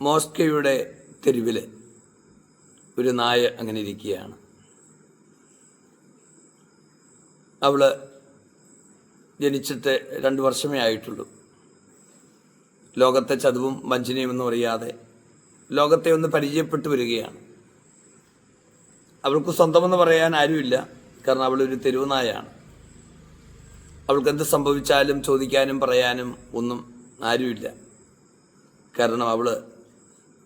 മോസ്കയുടെ തെരുവിൽ ഒരു നായ അങ്ങനെ ഇരിക്കുകയാണ്. അവൾ ജനിച്ചിട്ട് രണ്ട് വർഷമേ ആയിട്ടുള്ളൂ. ലോകത്തെ ചതുവും വഞ്ചനയും ഒന്നും അറിയാതെ ലോകത്തെ ഒന്ന് പരിചയപ്പെട്ടു വരികയാണ്. അവൾക്ക് സ്വന്തമെന്ന് പറയാൻ ആരുമില്ല കാരണം അവളൊരു തെരുവ് നായാണ് അവൾക്ക് എന്ത് സംഭവിച്ചാലും ചോദിക്കാനും പറയാനും ഒന്നും ആരുമില്ല. കാരണം അവൾ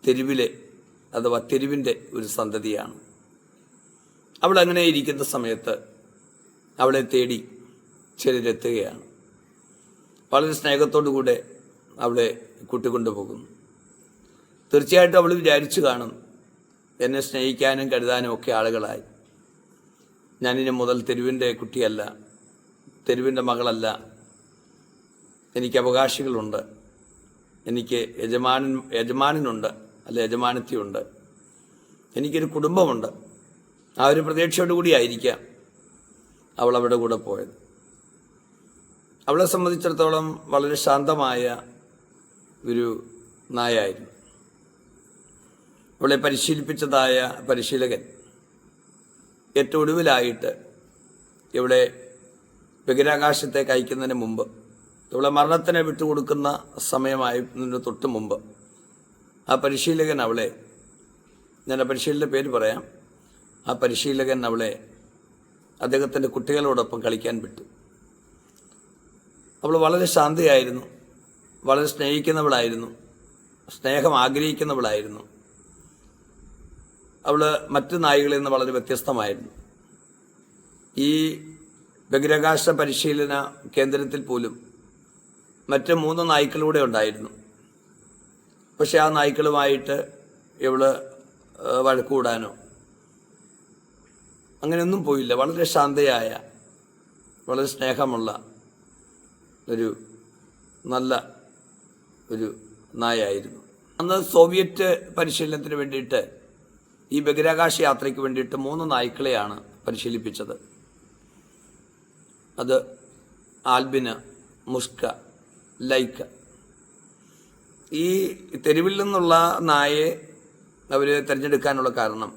തെരുവിലെ അഥവാ തെരുവിന്റെ ഒരു സന്തതിയാണ്. അവൾ അങ്ങനെ ഇരിക്കുന്ന സമയത്ത് അവളെ തേടി ചിലരെത്തുകയാണ് വളരെ സ്നേഹത്തോടു കൂടെ അവളെ കൂട്ടിക്കൊണ്ടുപോകുന്നു. തീർച്ചയായിട്ടും അവൾ വിചാരിച്ചു കാണും എന്നെ സ്നേഹിക്കാനും കരുതാനും ഒക്കെ ആളുകളായി. ഞാനിനി മുതൽ തെരുവിന്റെ കുട്ടിയല്ല തെരുവിന്റെ മകളല്ല. എനിക്ക് അവകാശികളുണ്ട്. എനിക്ക് യജമാനൻ യജമാനനുണ്ട്. അല്ല യജമാനത്തിയുണ്ട്. എനിക്കൊരു കുടുംബമുണ്ട്. ആ ഒരു പ്രതീക്ഷയോട് കൂടിയായിരിക്കാം അവൾ അവിടെ കൂടെ പോയത്. അവളെ സംബന്ധിച്ചിടത്തോളം വളരെ ശാന്തമായ ഒരു നായായിരുന്നു. അവളെ പരിശീലിപ്പിച്ചതായ പരിശീലകൻ ഏറ്റവും ഒടുവിലായിട്ട് ഇവിടെ ബഹിരാകാശത്തേക്ക് അയക്കുന്നതിന് മുമ്പ് ഇവളെ മരണത്തിനെ വിട്ടുകൊടുക്കുന്ന സമയമായതിന് തൊട്ട് മുമ്പ് ആ പരിശീലകൻ അവളെ. ഞാൻ ആ പേര് പറയാം. ആ പരിശീലകൻ അവളെ അദ്ദേഹത്തിന്റെ കുട്ടികളോടൊപ്പം കളിക്കാൻ വിട്ടു. അവൾ വളരെ ശാന്തയായിരുന്നു. വളരെ സ്നേഹിക്കുന്നവളായിരുന്നു. സ്നേഹം ആഗ്രഹിക്കുന്നവളായിരുന്നു. അവൾ മറ്റു നായികളിൽ നിന്ന് വളരെ വ്യത്യസ്തമായിരുന്നു. ഈ ബഹിരാകാശ പരിശീലന കേന്ദ്രത്തിൽ പോലും മറ്റ് മൂന്ന് നായ്ക്കളൂടെ ഉണ്ടായിരുന്നു. പക്ഷെ ആ നായ്ക്കളുമായിട്ട് ഇവൾ വഴക്കൂടാനോ. അങ്ങനെയൊന്നും പോയില്ല. വളരെ ശാന്തയായ വളരെ സ്നേഹമുള്ള ഒരു നല്ല ഒരു നായായിരുന്നു. അന്ന് സോവിയറ്റ് പരിശീലനത്തിന് വേണ്ടിയിട്ട് ഈ ബഹിരാകാശ യാത്രയ്ക്ക് വേണ്ടിയിട്ട് മൂന്ന് നായ്ക്കളെയാണ് പരിശീലിപ്പിച്ചത്. അത് ആൽബിന് മുഷ്ക ലൈക്ക ഈ തെരുവിൽ നിന്നുള്ള നായയെ അവർ തിരഞ്ഞെടുക്കാനുള്ള കാരണം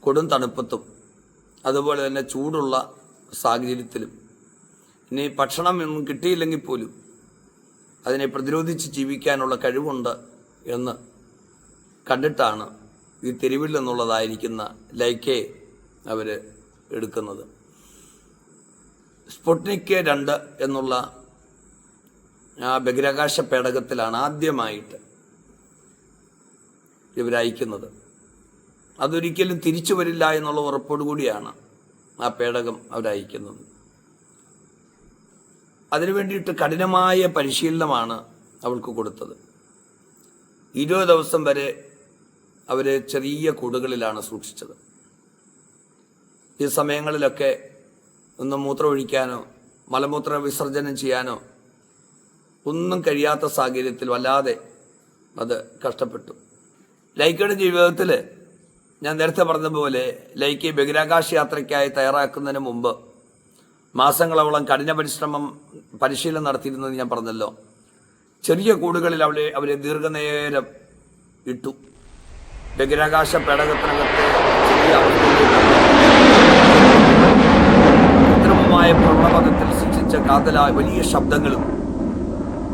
കൊടും തണുപ്പത്തും അതുപോലെ തന്നെ ചൂടുള്ള സാഹചര്യത്തിലും. ഇനി ഭക്ഷണം ഒന്നും കിട്ടിയില്ലെങ്കിൽ പോലും അതിനെ പ്രതിരോധിച്ച് ജീവിക്കാനുള്ള കഴിവുണ്ട് എന്ന് കണ്ടിട്ടാണ് ഈ തെരുവിൽ നിന്നുള്ളതായിരിക്കുന്ന ലൈക്കെ അവർ എടുക്കുന്നത്. സ്പുട്നിക് രണ്ട് എന്നുള്ള ആ ബഹിരാകാശ പേടകത്തിലാണ് ആദ്യമായിട്ട് ഇവരയക്കുന്നത് അതൊരിക്കലും തിരിച്ചു വരില്ല എന്നുള്ള ഉറപ്പോടു കൂടിയാണ് ആ പേടകം അവരയക്കുന്നത് അതിനു വേണ്ടിയിട്ട് കഠിനമായ പരിശീലനമാണ് അവൾക്ക് കൊടുത്തത്. ഇരുപത് ദിവസം വരെ അവരെ ചെറിയ കൂടുകളിലാണ് സൂക്ഷിച്ചത്. ഈ സമയങ്ങളിലൊക്കെ ഒന്ന് മൂത്രമൊഴിക്കാനോ മലമൂത്ര വിസർജനം ചെയ്യാനോ ഒന്നും കഴിയാത്ത സാഹചര്യത്തിൽ വല്ലാതെ അത് കഷ്ടപ്പെട്ടു. ലൈക്കയുടെ ജീവിതത്തിൽ ഞാൻ നേരത്തെ പറഞ്ഞതുപോലെ ലൈക്ക് ബഹിരാകാശ യാത്രയ്ക്കായി തയ്യാറാക്കുന്നതിന് മുമ്പ് മാസങ്ങളോളം കഠിന പരിശ്രമം പരിശീലനം നടത്തിയിരുന്നത് ഞാൻ പറഞ്ഞല്ലോ. ചെറിയ കൂടുകളിൽ അവളെ അവരെ ദീർഘനേരം ഇട്ടു. ബഹിരാകാശ പേടകത്തിനകത്ത് ചെറിയ കൃത്രിമമായ പ്രവണപഥത്തിൽ സൃഷ്ടിച്ച കാതലായ വലിയ ശബ്ദങ്ങളും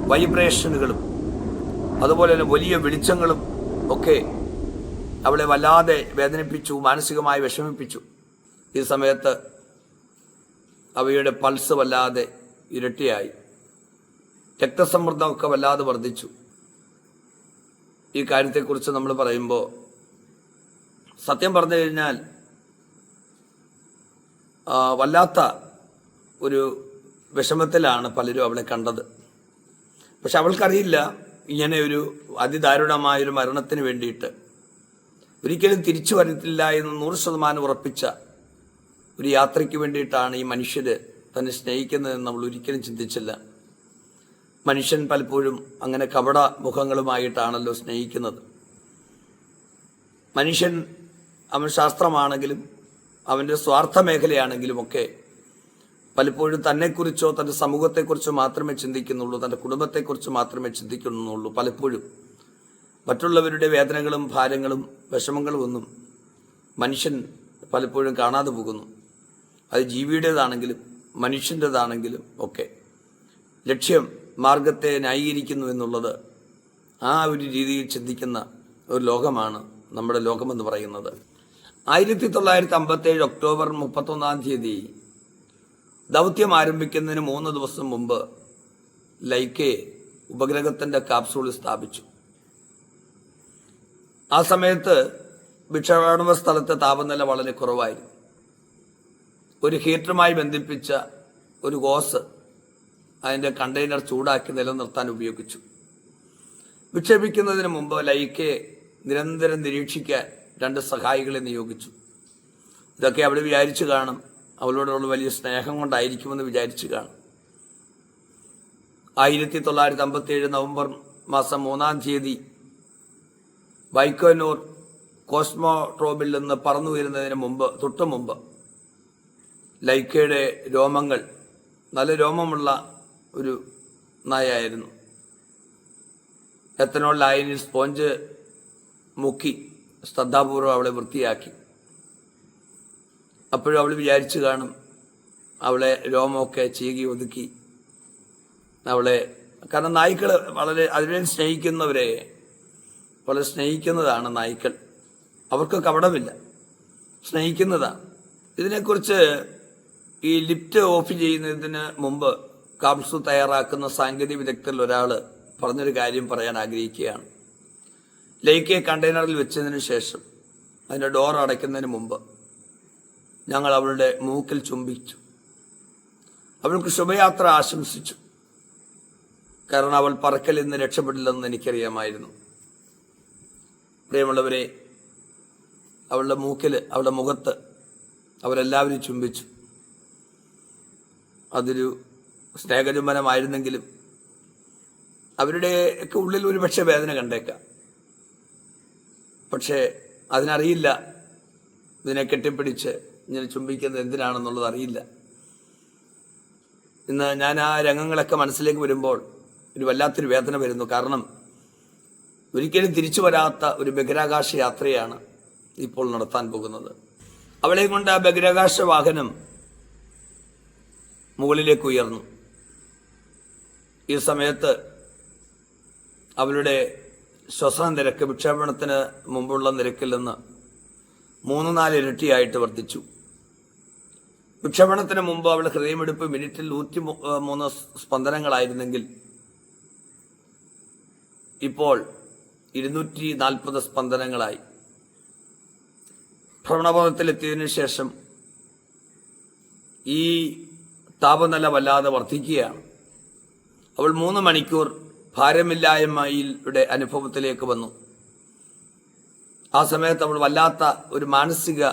വൈബ്രേഷനുകളും അതുപോലെ തന്നെ വലിയ വെളിച്ചങ്ങളും ഒക്കെ അവളെ വല്ലാതെ വേദനിപ്പിച്ചു മാനസികമായി വിഷമിപ്പിച്ചു. ഈ സമയത്ത് അവയുടെ പൾസ് വല്ലാതെ ഇരട്ടിയായി. രക്തസമ്മർദ്ദമൊക്കെ വല്ലാതെ വർദ്ധിച്ചു. ഈ കാര്യത്തെക്കുറിച്ച് നമ്മൾ പറയുമ്പോൾ സത്യം പറഞ്ഞു കഴിഞ്ഞാൽ വല്ലാത്ത ഒരു വിഷമത്തിലാണ് പലരും അവളെ കണ്ടത്. പക്ഷെ അവൾക്കറിയില്ല ഇങ്ങനെ ഒരു അതിദാരുണമായ ഒരു മരണത്തിന് വേണ്ടിയിട്ട്. ഒരിക്കലും തിരിച്ചു വരത്തില്ല എന്ന് നൂറ് ശതമാനം ഉറപ്പിച്ച ഒരു യാത്രയ്ക്ക് വേണ്ടിയിട്ടാണ് ഈ മനുഷ്യർ തന്നെ സ്നേഹിക്കുന്നതെന്ന് നമ്മൾ ഒരിക്കലും ചിന്തിച്ചില്ല. മനുഷ്യൻ പലപ്പോഴും അങ്ങനെ കപട മുഖങ്ങളുമായിട്ടാണല്ലോ സ്നേഹിക്കുന്നത്. മനുഷ്യൻ അവൻ ശാസ്ത്രമാണെങ്കിലും അവന്റെ സ്വാർത്ഥ മേഖലയാണെങ്കിലും ഒക്കെ പലപ്പോഴും തന്നെക്കുറിച്ചോ തന്റെ സമൂഹത്തെക്കുറിച്ചോ മാത്രമേ ചിന്തിക്കുന്നുള്ളൂ തന്റെ കുടുംബത്തെക്കുറിച്ച് മാത്രമേ ചിന്തിക്കുന്നുള്ളൂ പലപ്പോഴും. മറ്റുള്ളവരുടെ വേദനകളും ഭാരങ്ങളും വിഷമങ്ങളും ഒന്നും മനുഷ്യൻ പലപ്പോഴും കാണാതെ പോകുന്നു. അത് ജീവിയുടേതാണെങ്കിലും മനുഷ്യന്റെതാണെങ്കിലും ഒക്കെ. ലക്ഷ്യം മാർഗത്തെ ന്യായീകരിക്കുന്നു എന്നുള്ളത് ആ ഒരു രീതിയിൽ ചിന്തിക്കുന്ന ഒരു ലോകമാണ് നമ്മുടെ ലോകമെന്ന് പറയുന്നത്. ആയിരത്തി തൊള്ളായിരത്തി അമ്പത്തേഴ് ഒക്ടോബർ മുപ്പത്തൊന്നാം തീയതി ദൗത്യം ആരംഭിക്കുന്നതിന് മൂന്ന് ദിവസം മുമ്പ് ലൈക്കെ ഉപഗ്രഹത്തിന്റെ കാപ്സൂൾ സ്ഥാപിച്ചു. ആ സമയത്ത് വിക്ഷേപണ സ്ഥലത്തെ താപനില വളരെ കുറവായിരുന്നു. ഒരു ഹീറ്ററുമായി ബന്ധിപ്പിച്ച ഒരു ഗോസ് അതിന്റെ കണ്ടെയ്നർ ചൂടാക്കി നിലനിർത്താൻ ഉപയോഗിച്ചു. വിക്ഷേപിക്കുന്നതിന് മുമ്പ് ലൈക്കെ നിരന്തരം നിരീക്ഷിക്കാൻ രണ്ട് സഹായികളെ നിയോഗിച്ചു. ഇതൊക്കെ അവിടെ വിചാരിച്ചു കാണും അവളോടുള്ള വലിയ സ്നേഹം കൊണ്ടായിരിക്കുമെന്ന് വിചാരിച്ചു കാണും ആയിരത്തി തൊള്ളായിരത്തി അമ്പത്തി ഏഴ് നവംബർ മാസം മൂന്നാം തീയതി വൈക്കോനൂർ കോസ്മോട്രോബിൽ നിന്ന് പറന്നു വരുന്നതിന് മുമ്പ് തൊട്ടു മുമ്പ് ലൈക്കയുടെ രോമങ്ങൾ നല്ല രോമമുള്ള ഒരു നായായിരുന്നു. എത്തനോൾ ലായനിൽ സ്പോഞ്ച് മുക്കി ശ്രദ്ധാപൂർവം അവളെ വൃത്തിയാക്കി. അപ്പോഴും അവൾ വിചാരിച്ചു കാണും. അവളെ രോമമൊക്കെ ചീകി ഒതുക്കി. അവളെ കാരണം നായ്ക്കൾ വളരെ അതിനെ സ്നേഹിക്കുന്നവരെ വളരെ സ്നേഹിക്കുന്നതാണ് നായ്ക്കൾ. അവർക്ക് കവടമില്ല സ്നേഹിക്കുന്നതാണ്. ഇതിനെക്കുറിച്ച് ഈ ലിഫ്റ്റ് ഓഫ് ചെയ്യുന്നതിന് മുമ്പ് കാംസു തയ്യാറാക്കുന്ന സാങ്കേതിക വിദഗ്ധരിൽ ഒരാൾ പറഞ്ഞൊരു കാര്യം പറയാൻ ആഗ്രഹിക്കുകയാണ്. ലൈക്കെ കണ്ടെയ്നറിൽ വെച്ചതിന് ശേഷം അതിന്റെ ഡോർ അടയ്ക്കുന്നതിന് മുമ്പ്. ഞങ്ങൾ അവളുടെ മൂക്കിൽ ചുംബിച്ചു. അവൾക്ക് ശുഭയാത്ര ആശംസിച്ചു. കാരണം അവൾ പറക്കൽ നിന്ന് രക്ഷപ്പെടില്ലെന്ന് എനിക്കറിയാമായിരുന്നു. പ്രിയമുള്ളവരെ അവളുടെ മൂക്കിൽ അവളുടെ മുഖത്ത് അവരെല്ലാവരും ചുംബിച്ചു. അതൊരു സ്നേഹചുംബനമായിരുന്നെങ്കിലും അവരുടെയൊക്കെ ഉള്ളിൽ ഒരു പക്ഷേ വേദന കണ്ടേക്കാം. പക്ഷേ അതിനറിയില്ല. ഇതിനെ കെട്ടിപ്പിടിച്ച് ഇങ്ങനെ ചുംബിക്കുന്നത് എന്തിനാണെന്നുള്ളത് അറിയില്ല. ഇന്ന് ഞാൻ ആ രംഗങ്ങളൊക്കെ മനസ്സിലേക്ക് വരുമ്പോൾ ഒരു വല്ലാത്തൊരു വേദന വരുന്നു. കാരണം ഒരിക്കലും തിരിച്ചു വരാത്ത ഒരു ബഹിരാകാശ യാത്രയാണ് ഇപ്പോൾ നടത്താൻ പോകുന്നത്. അവളെ കൊണ്ട് ആ ബഹിരാകാശ വാഹനം മുകളിലേക്ക് ഉയർന്നു. ഈ സമയത്ത് അവളുടെ ശ്വസന നിരക്ക് വിക്ഷേപണത്തിന് മുമ്പുള്ള നിരക്കിൽ നിന്ന് മൂന്ന് നാല് ഇരട്ടിയായിട്ട് വർദ്ധിച്ചു. വിക്ഷേപണത്തിന് മുമ്പ് അവൾ ഹൃദയമെടുപ്പ് മിനിറ്റിൽ നൂറ്റി മൂന്ന് സ്പന്ദനങ്ങളായിരുന്നെങ്കിൽ ഇപ്പോൾ ഇരുന്നൂറ്റി നാൽപ്പത് സ്പന്ദനങ്ങളായി. ഭ്രമണപഥത്തിലെത്തിയതിനു ശേഷം ഈ താപനില വല്ലാതെ വർദ്ധിക്കുകയാണ്. അവൾ മൂന്ന് മണിക്കൂർ ഭാരമില്ലായ്മയുടെ അനുഭവത്തിലേക്ക് വന്നു. ആ സമയത്ത് അവൾ വല്ലാത്ത ഒരു മാനസിക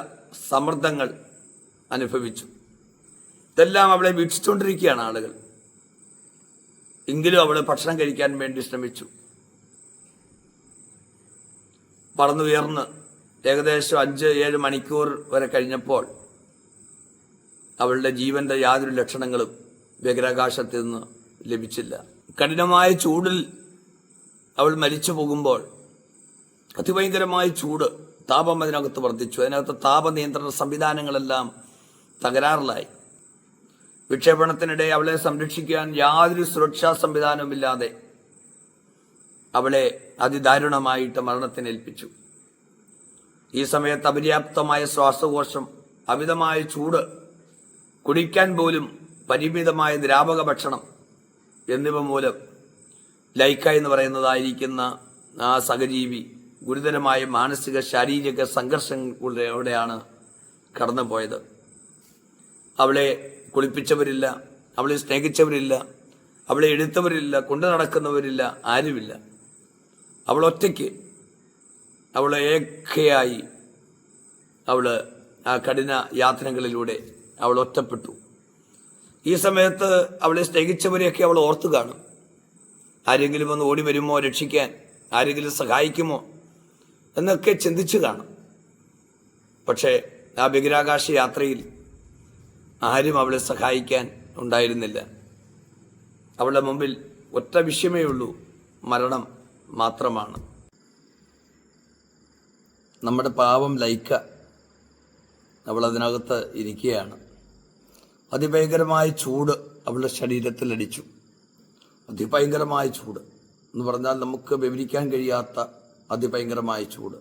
സമ്മർദ്ദങ്ങൾ അനുഭവിച്ചു. ഇതെല്ലാം അവളെ വീക്ഷിച്ചുകൊണ്ടിരിക്കുകയാണ് ആളുകൾ. എങ്കിലും അവൾ ഭക്ഷണം കഴിക്കാൻ വേണ്ടി ശ്രമിച്ചു. പറന്നുയർന്ന് ഏകദേശം അഞ്ച് ഏഴ് മണിക്കൂർ വരെ കഴിഞ്ഞപ്പോൾ അവളുടെ ജീവന്റെ യാതൊരു ലക്ഷണങ്ങളും ബഹിരാകാശത്ത് നിന്ന് ലഭിച്ചില്ല. കഠിനമായ ചൂടിൽ അവൾ മരിച്ചു പോകുമ്പോൾ അതിഭയങ്കരമായ ചൂട് താപം അതിനകത്ത് വർദ്ധിച്ചു. അതിനകത്ത് താപനിയന്ത്രണ സംവിധാനങ്ങളെല്ലാം തകരാറിലായി. വിക്ഷേപണത്തിനിടെ അവളെ സംരക്ഷിക്കാൻ യാതൊരു സുരക്ഷാ സംവിധാനവുമില്ലാതെ അവളെ അതിദാരുണമായിട്ട് മരണത്തിനേൽപ്പിച്ചു. ഈ സമയത്ത് അപര്യാപ്തമായ ശ്വാസകോശം അമിതമായ ചൂട് കുടിക്കാൻ പോലും പരിമിതമായ ദ്രാവക ഭക്ഷണം എന്നിവ മൂലം ലൈക്ക എന്ന് പറയുന്നതായിരിക്കുന്ന ആ സഹജീവി ഗുരുതരമായ മാനസിക ശാരീരിക സംഘർഷങ്ങളിലൂടെയാണ് കടന്നുപോയത്. അവളെ കുളിപ്പിച്ചവരില്ല അവളെ സ്നേഹിച്ചവരില്ല അവളെ എടുത്തവരില്ല കൊണ്ടു നടക്കുന്നവരില്ല ആരുമില്ല. അവൾ ഒറ്റയ്ക്ക് അവൾ ഏകയായി അവൾ ആ കഠിന യാത്രകളിലൂടെ അവൾ ഒറ്റപ്പെട്ടു. ഈ സമയത്ത് അവളെ സ്നേഹിച്ചവരെയൊക്കെ അവൾ ഓർത്തു കാണും. ആരെങ്കിലും ഒന്ന് ഓടി വരുമോ രക്ഷിക്കാൻ? ആരെങ്കിലും സഹായിക്കുമോ? എന്നൊക്കെ ചിന്തിച്ചു കാണും. പക്ഷേ ആ ബഹിരാകാശ യാത്രയിൽ ആരും അവളെ സഹായിക്കാൻ ഉണ്ടായിരുന്നില്ല. അവളുടെ മുമ്പിൽ ഒറ്റ വിഷയമേ ഉള്ളൂ മരണം മാത്രമാണ്. നമ്മുടെ പാവം ലൈക്ക അവൾ അതിനകത്ത് ഇരിക്കുകയാണ്. അതിഭയങ്കരമായ ചൂട് അവളുടെ ശരീരത്തിൽ അടിച്ചു. അതിഭയങ്കരമായ ചൂട് എന്ന് പറഞ്ഞാൽ നമുക്ക് വിവരിക്കാൻ കഴിയാത്ത അതിഭയങ്കരമായ ചൂട്.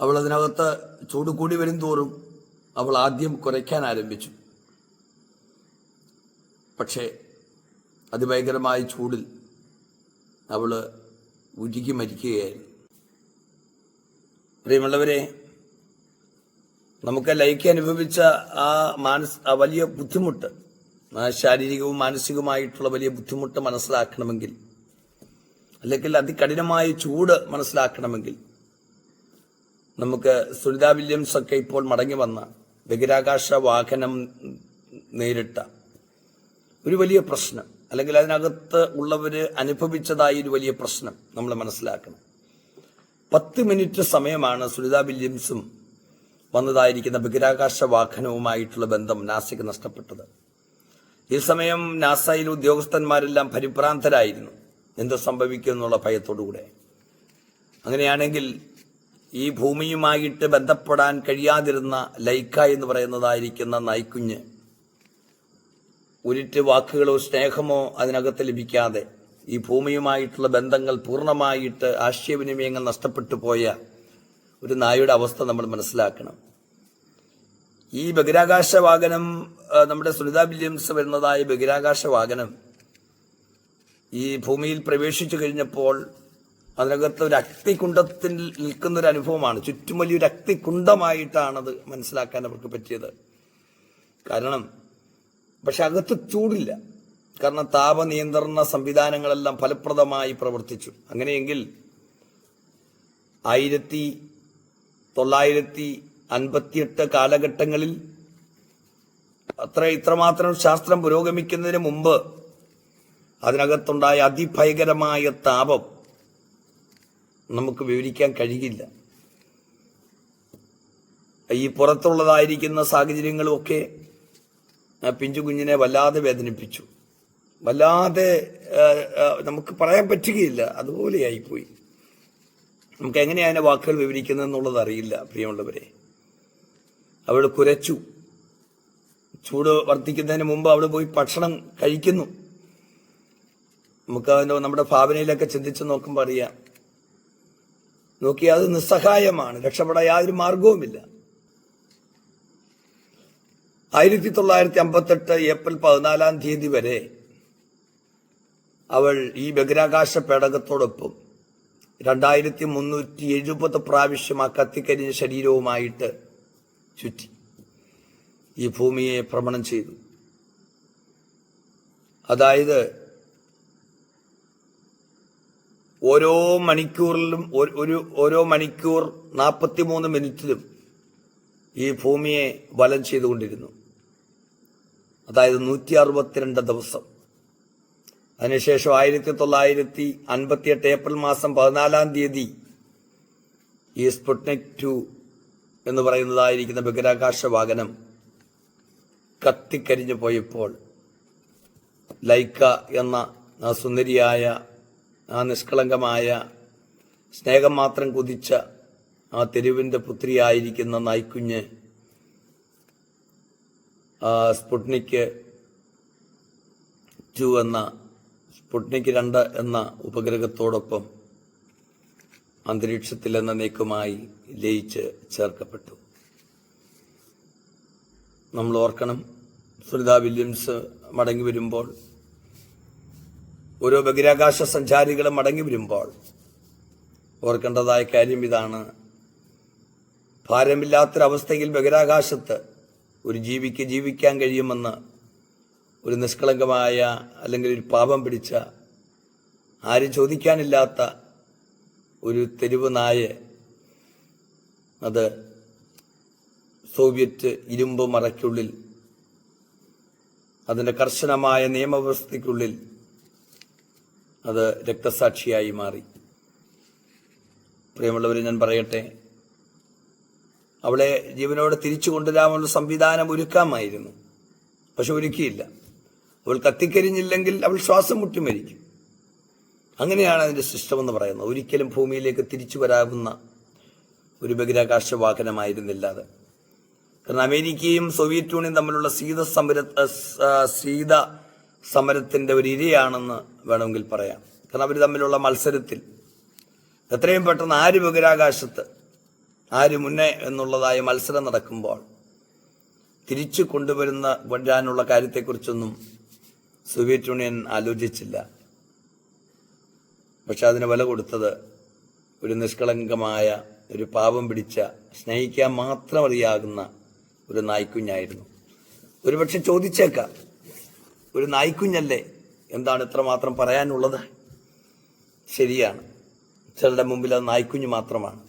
അവൾ അതിനകത്ത് ചൂട് കൂടി വരും തോറും അവൾ ആദ്യം കുറയ്ക്കാൻ ആരംഭിച്ചു. പക്ഷേ അതിഭയങ്കരമായ ചൂടിൽ അവൾ ഉരുകി മരിക്കുകയായിരുന്നു. പ്രിയമുള്ളവരെ നമുക്ക് ലൈക്ക് അനുഭവിച്ച ആ മാനസ് ആ വലിയ ബുദ്ധിമുട്ട് ശാരീരികവും മാനസികവുമായിട്ടുള്ള വലിയ ബുദ്ധിമുട്ട് മനസ്സിലാക്കണമെങ്കിൽ അല്ലെങ്കിൽ അതികഠിനമായ ചൂട് മനസ്സിലാക്കണമെങ്കിൽ നമുക്ക് സുനിത വില്യംസ് ഒക്കെ ഇപ്പോൾ മടങ്ങി വന്ന ബഹിരാകാശ വാഹനം നേരിട്ട ഒരു വലിയ പ്രശ്നം അല്ലെങ്കിൽ അതിനകത്ത് ഉള്ളവർ അനുഭവിച്ചതായ ഒരു വലിയ പ്രശ്നം നമ്മൾ മനസ്സിലാക്കണം. പത്ത് മിനിറ്റ് സമയമാണ് സുനിത വില്യംസും വന്നതായിരിക്കുന്ന ബഹിരാകാശ വാഹനവുമായിട്ടുള്ള ബന്ധം നാസയ്ക്ക് നഷ്ടപ്പെട്ടത്. ഈ സമയം നാസയിലെ ഉദ്യോഗസ്ഥന്മാരെല്ലാം പരിഭ്രാന്തരായിരുന്നു. എന്ത് സംഭവിക്കും എന്നുള്ള ഭയത്തോടുകൂടെ. അങ്ങനെയാണെങ്കിൽ ഈ ഭൂമിയുമായിട്ട് ബന്ധപ്പെടാൻ കഴിയാതിരുന്ന ലൈക്ക എന്ന് പറയുന്നതായിരിക്കുന്ന നായ്ക്കുഞ്ഞ് ഉരുറ്റ് വാക്കുകളോ സ്നേഹമോ അതിനകത്ത് ലഭിക്കാതെ ഈ ഭൂമിയുമായിട്ടുള്ള ബന്ധങ്ങൾ പൂർണമായിട്ട് ആശയവിനിമയങ്ങൾ നഷ്ടപ്പെട്ടു പോയ ഒരു നായയുടെ അവസ്ഥ നമ്മൾ മനസ്സിലാക്കണം. ഈ ബഹിരാകാശ വാഹനം നമ്മുടെ സുനിത വില്യംസ് വരുന്നതായ ബഹിരാകാശ വാഹനം ഈ ഭൂമിയിൽ പ്രവേശിച്ചു കഴിഞ്ഞപ്പോൾ അതിനകത്ത് ഒരു അഗ്നികുണ്ഡത്തിൽ നിൽക്കുന്ന ഒരു അനുഭവമാണ്. ചുറ്റും വലിയൊരു അഗ്നികുണ്ഡമായിട്ടാണത് മനസ്സിലാക്കാൻ അവർക്ക് പറ്റിയത്. കാരണം പക്ഷെ അകത്ത് ചൂടില്ല. കാരണം താപനിയന്ത്രണ സംവിധാനങ്ങളെല്ലാം ഫലപ്രദമായി പ്രവർത്തിച്ചു. അങ്ങനെയെങ്കിൽ ആയിരത്തി തൊള്ളായിരത്തി അൻപത്തിയെട്ട് കാലഘട്ടങ്ങളിൽ അത്ര ഇത്രമാത്രം ശാസ്ത്രം പുരോഗമിക്കുന്നതിന് മുമ്പ് അതിനകത്തുണ്ടായ അതിഭയകരമായ താപം നമുക്ക് വിവരിക്കാൻ കഴിയില്ല. ഈ പുറത്തുള്ളതായിരിക്കുന്ന സാഹചര്യങ്ങളുമൊക്കെ പിഞ്ചു കുഞ്ഞിനെ വല്ലാതെ വേദനിപ്പിച്ചു. വല്ലാതെ നമുക്ക് പറയാൻ പറ്റുകയില്ല. അതുപോലെയായിപ്പോയി. നമുക്ക് എങ്ങനെയാണ് അതിന്റെ വാക്കുകൾ വിവരിക്കുന്നത് എന്നുള്ളത് അറിയില്ല പ്രിയമുള്ളവരെ. അവൾ കുരച്ചു. ചൂട് വർദ്ധിക്കുന്നതിന് മുമ്പ് അവിടെ പോയി ഭക്ഷണം കഴിക്കുന്നു. നമുക്ക് അതിന്റെ നമ്മുടെ ഭാവനയിലൊക്കെ ചിന്തിച്ച് നോക്കുമ്പോൾ അറിയാം. നോക്കിയാൽ അത് നിസ്സഹായമാണ് രക്ഷപ്പെടാൻ യാതൊരു മാർഗവുമില്ല ആയിരത്തി തൊള്ളായിരത്തി അമ്പത്തെട്ട് ഏപ്രിൽ പതിനാലാം തീയതി വരെ അവൾ ഈ ബഹിരാകാശ പേടകത്തോടൊപ്പം രണ്ടായിരത്തി മുന്നൂറ്റി എഴുപത് പ്രാവശ്യം ആ കത്തിക്കരിഞ്ഞ ശരീരവുമായിട്ട് ചുറ്റി ഈ ഭൂമിയെ ഭ്രമണം ചെയ്തു. അതായത് ഓരോ മണിക്കൂറിലും ഒരു- ഓരോ മണിക്കൂർ നാൽപ്പത്തിമൂന്ന് മിനിറ്റിലും ഈ ഭൂമിയെ വലം ചെയ്തുകൊണ്ടിരുന്നു. അതായത് നൂറ്റി അറുപത്തിരണ്ട് ദിവസം. അതിനുശേഷം ആയിരത്തി തൊള്ളായിരത്തി അൻപത്തിയെട്ട് ഏപ്രിൽ മാസം പതിനാലാം തീയതി ഈ സ്പുട്നിക് ടു എന്ന് പറയുന്നതായിരിക്കുന്ന ബഹിരാകാശ വാഹനം കത്തിക്കരിഞ്ഞു പോയപ്പോൾ ലൈക്ക എന്ന സുന്ദരിയായ ആ നിഷ്കളങ്കമായ സ്നേഹം മാത്രം കുതിച്ച ആ തെരുവിന്റെ പുത്രിയായിരിക്കുന്ന നായ്ക്കുഞ്ഞ് സ്പുട്നിക്ക് ടു എന്ന സ്പുട്നിക് രണ്ട് എന്ന ഉപഗ്രഹത്തോടൊപ്പം അന്തരീക്ഷത്തിൽ എന്ന നീക്കുമായി ലയിച്ച് ചേർക്കപ്പെട്ടു. നമ്മൾ ഓർക്കണം സുനിത വില്യംസ് മടങ്ങി വരുമ്പോൾ ഓരോ ബഹിരാകാശ സഞ്ചാരികളും മടങ്ങി വരുമ്പോൾ ഓർക്കേണ്ടതായ കാര്യം ഇതാണ്. ഭാരമില്ലാത്തൊരവസ്ഥയിൽ ബഹിരാകാശത്ത് ഒരു ജീവിക്ക് ജീവിക്കാൻ കഴിയുമെന്ന് ഒരു നിഷ്കളങ്കമായ അല്ലെങ്കിൽ ഒരു പാപം പിടിച്ച ആരും ചോദിക്കാനില്ലാത്ത ഒരു തെരുവ് നായ അത് സോവിയറ്റ് ഇരുമ്പ് മറയ്ക്കുള്ളിൽ അതിന്റെ കർശനമായ നിയമവ്യവസ്ഥയ്ക്കുള്ളിൽ അത് രക്തസാക്ഷിയായി മാറി. പ്രിയമുള്ളവർ ഞാൻ പറയട്ടെ. അവളെ ജീവനോടെ തിരിച്ചു കൊണ്ടുവരാനുള്ള സംവിധാനം ഒരുക്കാമായിരുന്നു. പക്ഷെ ഒരുക്കിയില്ല. അവൾ കത്തിക്കരിഞ്ഞില്ലെങ്കിൽ അവൾ ശ്വാസം മുട്ടി മരിക്കും. അങ്ങനെയാണ് അതിന്റെ സിസ്റ്റം എന്ന് പറയുന്നത്. ഒരിക്കലും ഭൂമിയിലേക്ക് തിരിച്ചു വരാവുന്ന ഒരു ബഹിരാകാശ വാഹനമായിരുന്നില്ല അത്. കാരണം അമേരിക്കയും സോവിയറ്റ് യൂണിയനും തമ്മിലുള്ള സീത സമര ശീത സമരത്തിന്റെ ഒരു ഇരയാണെന്ന് വേണമെങ്കിൽ പറയാം. കാരണം അവർ തമ്മിലുള്ള മത്സരത്തിൽ എത്രയും പെട്ടെന്ന് ആര് ബഹിരാകാശത്ത് ആര് മുന്നേ എന്നുള്ളതായ മത്സരം നടക്കുമ്പോൾ തിരിച്ചു കൊണ്ടുവരുന്ന വരാനുള്ള കാര്യത്തെക്കുറിച്ചൊന്നും സോവിയറ്റ് യൂണിയൻ ആലോചിച്ചില്ല. പക്ഷെ അതിന് വില കൊടുത്തത് ഒരു നിഷ്കളങ്കമായ ഒരു പാപം പിടിച്ച സ്നേഹിക്കാൻ മാത്രം അറിയാകുന്ന ഒരു നായ്ക്കുഞ്ഞായിരുന്നു. ഒരുപക്ഷെ ചോദിച്ചേക്കാം ഒരു നായ്ക്കുഞ്ഞല്ലേ? എന്താണ് ഇത്രമാത്രം പറയാനുള്ളത്? ശരിയാണ്. ചിലരുടെ മുമ്പിൽ അത് നായ്ക്കുഞ്ഞ് മാത്രമാണ്.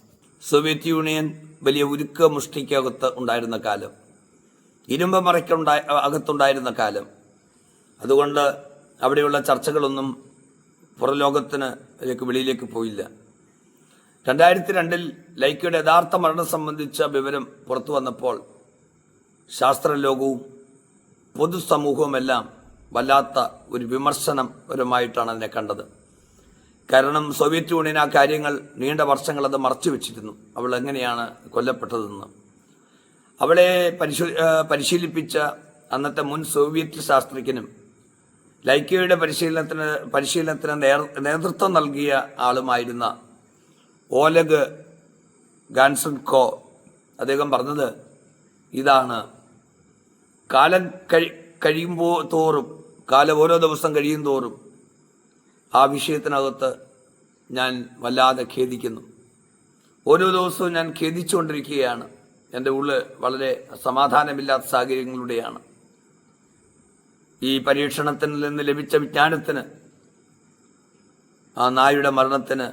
സോവിയറ്റ് യൂണിയൻ വലിയ ഉരുക്ക മുഷ്ടിക്കകത്ത് ഉണ്ടായിരുന്ന കാലം ഇരുമ്പ് മറയ്ക്കുണ്ടായ അകത്തുണ്ടായിരുന്ന കാലം. അതുകൊണ്ട് അവിടെയുള്ള ചർച്ചകളൊന്നും പുറലോകത്തിന് വെളിയിലേക്ക് പോയില്ല. രണ്ടായിരത്തി രണ്ടിൽ ലൈക്കയുടെ യഥാർത്ഥ മരണം സംബന്ധിച്ച വിവരം പുറത്തു വന്നപ്പോൾ ശാസ്ത്രലോകവും പൊതുസമൂഹവുമെല്ലാം വല്ലാത്ത ഒരു വിമർശനപരമായിട്ടാണ് അതിനെ കണ്ടത്. കാരണം സോവിയറ്റ് യൂണിയൻ ആ കാര്യങ്ങൾ നീണ്ട വർഷങ്ങൾ അത് മറച്ചു വെച്ചിരുന്നു. അവൾ എങ്ങനെയാണ് കൊല്ലപ്പെട്ടതെന്ന്. അവളെ പരിശോ പരിശീലിപ്പിച്ച അന്നത്തെ മുൻ സോവിയറ്റ് ശാസ്ത്രജ്ഞനും ലൈക്കയുടെ പരിശീലനത്തിന് പരിശീലനത്തിന് നേതൃത്വം നൽകിയ ആളുമായിരുന്ന ഓലഗ് ഗാൻസൺ കോ അദ്ദേഹം പറഞ്ഞത് ഇതാണ്. കാലം കഴി കഴിയുമ്പോൾ തോറും കാലം ഓരോ ദിവസം കഴിയും തോറും ആ വിഷയത്തിനകത്ത് ഞാൻ വല്ലാതെ ഖേദിക്കുന്നു. ഓരോ ദിവസവും ഞാൻ ഖേദിച്ചുകൊണ്ടിരിക്കുകയാണ്. എന്റെ ഉള്ളിൽ വളരെ സമാധാനമില്ലാത്ത സാഹചര്യങ്ങളിലൂടെയാണ് ഈ പരീക്ഷണത്തിൽ നിന്ന് ലഭിച്ച വിജ്ഞാനത്തിന് ആ നായുടെ മരണത്തിന്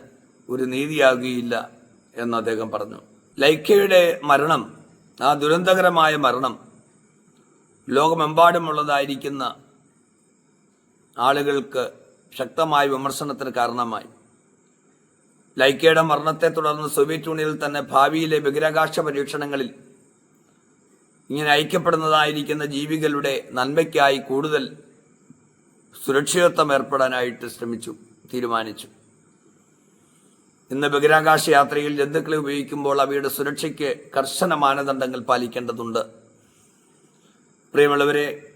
ഒരു നീതിയാകുകയില്ല എന്ന് അദ്ദേഹം പറഞ്ഞു. ലൈക്കയുടെ മരണം ആ ദുരന്തകരമായ മരണം ലോകമെമ്പാടുമുള്ളതായിരിക്കുന്ന ആളുകൾക്ക് ശക്തമായ വിമർശനത്തിന് കാരണമായി. ലൈക്കയുടെ മരണത്തെ തുടർന്ന് സോവിയറ്റ് യൂണിയനിൽ തന്നെ ഭാവിയിലെ ബഹിരാകാശ പരീക്ഷണങ്ങളിൽ ഇങ്ങനെ ഐക്യപ്പെടുന്നതായിരിക്കുന്ന ജീവികളുടെ നന്മയ്ക്കായി കൂടുതൽ സുരക്ഷിതത്വം ഏർപ്പെടാനായിട്ട് ശ്രമിച്ചു തീരുമാനിച്ചു. ഇന്ന് ബഹിരാകാശ യാത്രയിൽ ജന്തുക്കളെ ഉപയോഗിക്കുമ്പോൾ അവയുടെ സുരക്ഷയ്ക്ക് കർശന മാനദണ്ഡങ്ങൾ പാലിക്കേണ്ടതുണ്ട്. പ്രിയമുള്ളവരെ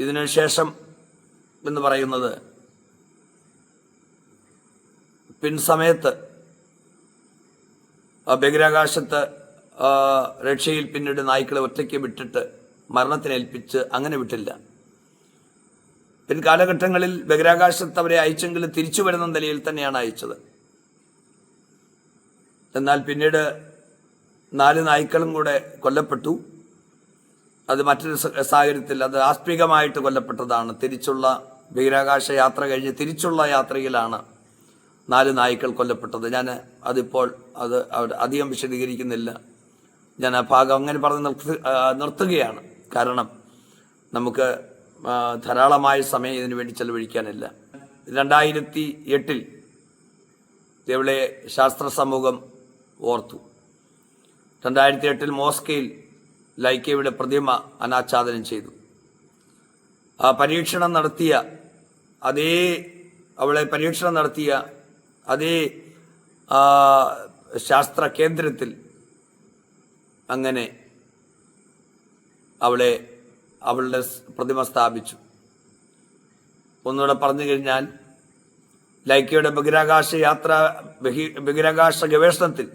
ഇതിനു ശേഷം എന്ന് പറയുന്നത് പിൻസമയത്ത് ബഹിരാകാശത്ത് രക്ഷയിൽ പിന്നീട് നായ്ക്കളെ ഒറ്റയ്ക്ക് വിട്ടിട്ട് മരണത്തിനേൽപ്പിച്ച് അങ്ങനെ വിട്ടില്ല. പിൻകാലഘട്ടങ്ങളിൽ ബഹിരാകാശത്ത് അവരെ അയച്ചെങ്കിലും തിരിച്ചു വരുന്ന നിലയിൽ തന്നെയാണ് അയച്ചത്. എന്നാൽ പിന്നീട് നാല് നായ്ക്കളും കൂടെ കൊല്ലപ്പെട്ടു. അത് മറ്റൊരു സാഹചര്യത്തിൽ അത് ആസ്മികമായിട്ട് കൊല്ലപ്പെട്ടതാണ്. തിരിച്ചുള്ള ബഹിരാകാശ യാത്ര കഴിഞ്ഞ് തിരിച്ചുള്ള യാത്രയിലാണ് നാല് നായ്ക്കൾ കൊല്ലപ്പെട്ടത്. ഞാൻ അതിപ്പോൾ അത് അധികം വിശദീകരിക്കുന്നില്ല. ഞാൻ ആ ഭാഗം അങ്ങനെ പറഞ്ഞ് നിർത്തി നിർത്തുകയാണ്. കാരണം നമുക്ക് ധാരാളമായ സമയം ഇതിനു വേണ്ടി ചെലവഴിക്കാനില്ല. രണ്ടായിരത്തി എട്ടിൽ ഇവിടെ ശാസ്ത്ര സമൂഹം ഓർത്തു. രണ്ടായിരത്തി എട്ടിൽ മോസ്കയിൽ ലൈക്കയുടെ പ്രതിമ അനാച്ഛാദനം ചെയ്തു. ആ പരീക്ഷണം നടത്തിയ അതേ അവളെ പരീക്ഷണം നടത്തിയ അതേ ശാസ്ത്ര കേന്ദ്രത്തിൽ അങ്ങനെ അവളെ അവളുടെ പ്രതിമ സ്ഥാപിച്ചു. ഒന്നുകൂടെ പറഞ്ഞു കഴിഞ്ഞാൽ ലൈക്കയുടെ ബഹിരാകാശ യാത്ര ബഹി- ബഹിരാകാശ ഗവേഷണത്തിൽ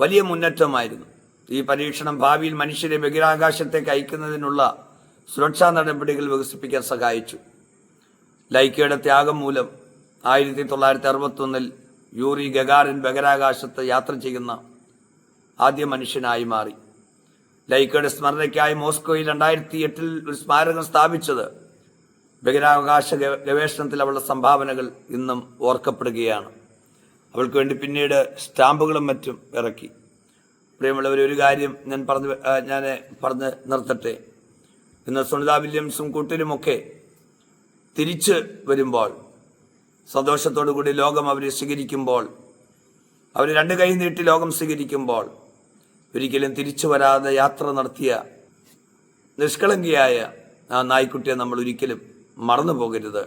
വലിയ മുന്നേറ്റമായിരുന്നു. ഈ പരീക്ഷണം ഭാവിയിൽ മനുഷ്യരെ ബഹിരാകാശത്തേക്ക് അയക്കുന്നതിനുള്ള സുരക്ഷാ നടപടികൾ വികസിപ്പിക്കാൻ സഹായിച്ചു. ലൈക്കയുടെ ത്യാഗം മൂലം ആയിരത്തി തൊള്ളായിരത്തി അറുപത്തൊന്നിൽ യൂറി ഗഗാറിൻ ബഹിരാകാശത്ത് യാത്ര ചെയ്യുന്ന ആദ്യ മനുഷ്യനായി മാറി. ലൈക്കയുടെ സ്മരണയ്ക്കായി മോസ്കോയിൽ രണ്ടായിരത്തി എട്ടിൽ ഒരു സ്മാരകം സ്ഥാപിച്ചത് ബഹിരാകാശ ഗവ- ഗവേഷണത്തിൽ അവളുടെ സംഭാവനകൾ ഇന്നും ഓർക്കപ്പെടുകയാണ്. അവൾക്ക് വേണ്ടി പിന്നീട് സ്റ്റാമ്പുകളും മറ്റും ഇറക്കി. പ്രിയമുള്ളവർ ഒരു കാര്യം ഞാൻ പറഞ്ഞു ഞാൻ പറഞ്ഞ് നിർത്തട്ടെ. ഇന്ന് സുനിത വില്യംസും കൂട്ടരുമൊക്കെ തിരിച്ച് വരുമ്പോൾ സന്തോഷത്തോടു കൂടി ലോകം അവരെ സ്വീകരിക്കുമ്പോൾ അവർ രണ്ട് കൈ നീട്ടി ലോകം സ്വീകരിക്കുമ്പോൾ ഒരിക്കലും തിരിച്ചു വരാതെ യാത്ര നടത്തിയ നിഷ്കളങ്കിയായ ആ നായ്ക്കുട്ടിയെ നമ്മൾ ഒരിക്കലും മറന്നു പോകരുത്.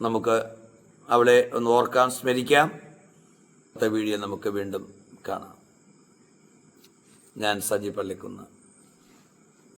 നമുക്ക് അവളെ ഒന്ന് ഓർക്കാം സ്മരിക്കാം. വീഡിയോ നമുക്ക് വീണ്ടും കാണാം. ഞാൻ സജി പള്ളിക്കുന്ന്.